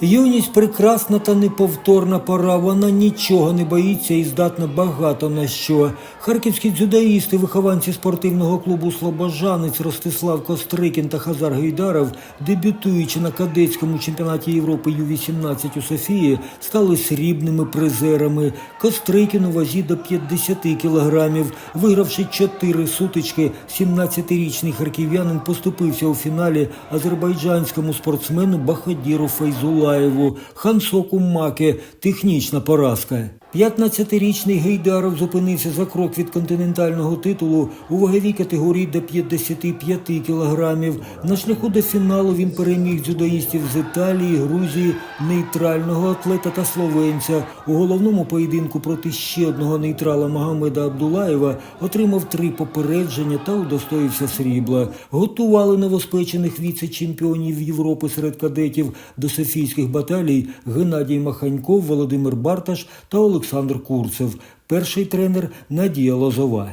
Юність прекрасна та неповторна пора. Вона нічого не боїться і здатна багато на що. Харківські дзюдоїсти, вихованці спортивного клубу Слобожанець Ростислав Кострикін та Хазар Гейдаров, дебютуючи на кадетському чемпіонаті Європи Ю-18 у Софії, стали срібними призерами. Кострикін у вазі до 50 кілограмів, вигравши чотири сутички, 17-річний харків'янин поступився у фіналі азербайджанському спортсмену Бахадіру Файзулаєву. Хансоку Маке технічна поразка. 15-річний Гейдаров зупинився за крок від континентального титулу у ваговій категорії до 55 кілограмів. На шляху до фіналу він переміг дзюдоїстів з Італії, Грузії, нейтрального атлета та словенця. У головному поєдинку проти ще одного нейтрала Магомеда Абдулаєва отримав три попередження та удостоївся срібла. Готували новоспечених віце-чемпіонів Європи серед кадетів до Софійських баталій Геннадій Маханьков, Володимир Барташ та Олександр Курцев. Перший тренер Надія Лозова.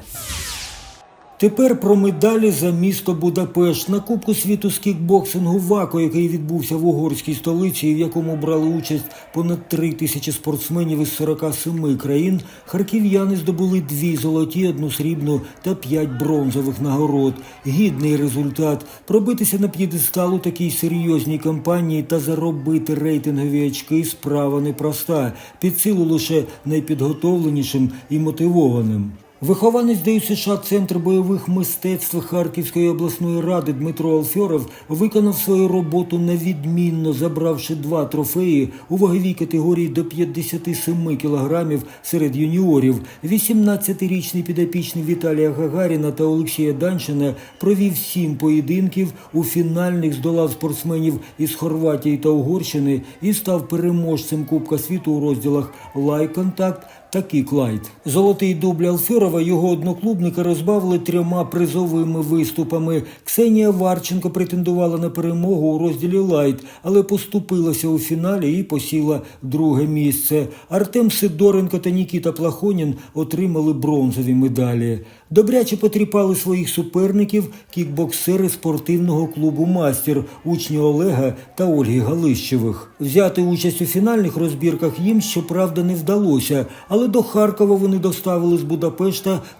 Тепер про медалі за місто Будапешт на Кубку світу з кікбоксингу ВАКО, який відбувся в угорській столиці, і в якому брали участь понад три тисячі спортсменів із 47 країн. Харків'яни здобули дві золоті, одну срібну та п'ять бронзових нагород. Гідний результат пробитися на п'єдестал у такій серйозній кампанії та заробити рейтингові очки справа непроста. Під силу лише найпідготовленішим і мотивованим. Вихованець ДЮСШ Центр бойових мистецтв Харківської обласної ради Дмитро Алфьоров виконав свою роботу невідмінно, забравши два трофеї у ваговій категорії до 57 кілограмів серед юніорів. 18-річний підопічний Віталія Гагаріна та Олексія Данчина провів сім поєдинків. У фінальних здолав спортсменів із Хорватії та Угорщини і став переможцем Кубка світу у розділах лайконтакт та кіклайт. Золотий дубль Алферова його одноклубника розбавили трьома призовими виступами. Ксенія Варченко претендувала на перемогу у розділі лайт, але поступилася у фіналі і посіла друге місце. Артем Сидоренко та Нікіта Плахонін отримали бронзові медалі. Добряче потріпали своїх суперників кікбоксери спортивного клубу Мастер, учні Олега та Ольги Галищевих. Взяти участь у фінальних розбірках їм, щоправда, не вдалося, але до Харкова вони доставили з Будапешта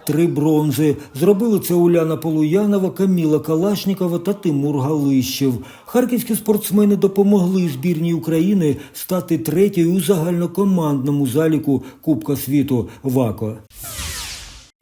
три бронзи. Зробили це Уляна Полуянова, Каміла Калашнікова та Тимур Галищев. Харківські спортсмени допомогли збірній України стати третьою у загальнокомандному заліку Кубка світу ВАКО.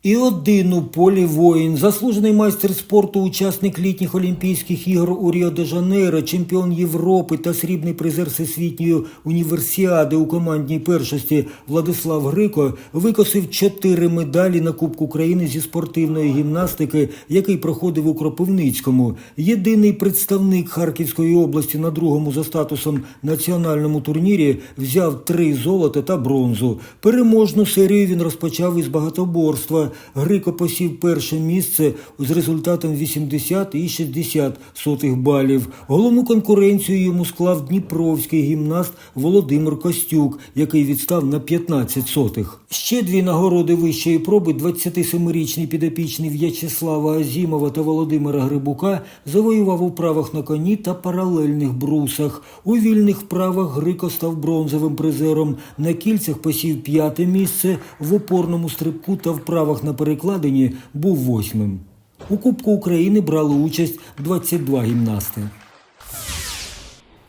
І один у полі воїн, заслужений майстер спорту, учасник літніх Олімпійських ігор у Ріо-де-Жанейро, чемпіон Європи та срібний призер всесвітньої універсіади у командній першості Владислав Грико викосив чотири медалі на Кубку України зі спортивної гімнастики, який проходив у Кропивницькому. Єдиний представник Харківської області на другому за статусом національному турнірі взяв три золота та бронзу. Переможну серію він розпочав із багатоборства. Грико посів перше місце з результатом 80 і 60 сотих балів. Головну конкуренцію йому склав дніпровський гімнаст Володимир Костюк, який відстав на 15 сотих. Ще дві нагороди вищої проби 27-річний підопічний В'ячеслава Азімова та Володимира Грибука завоював у правах на коні та паралельних брусах. У вільних вправах Грико став бронзовим призером. На кільцях посів п'яте місце, в опорному стрибку та вправах на перекладині був восьмим. У Кубку України брали участь 22 гімнасти.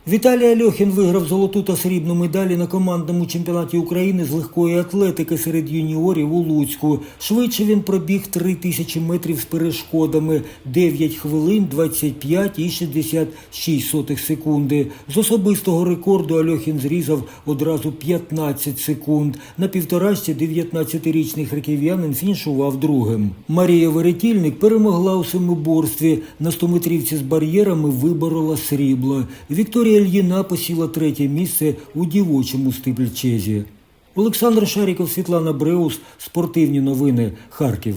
Віталій Альохін виграв золоту та срібну медалі на командному чемпіонаті України з легкої атлетики серед юніорів у Луцьку. Швидше він пробіг 3 тисячі метрів з перешкодами 9 хвилин 25 і 66 сотих секунди. З особистого рекорду Альохін зрізав одразу 15 секунд. На півторачці 19-річний харків'янин фінішував другим. Марія Веретільник перемогла у семиборстві. На 100-метрівці з бар'єрами виборола срібло. Вікторія Ільїна посіла третє місце у дівочому стипльчезі. Олександр Шаріков, Світлана Бреус, Спортивні новини, Харків.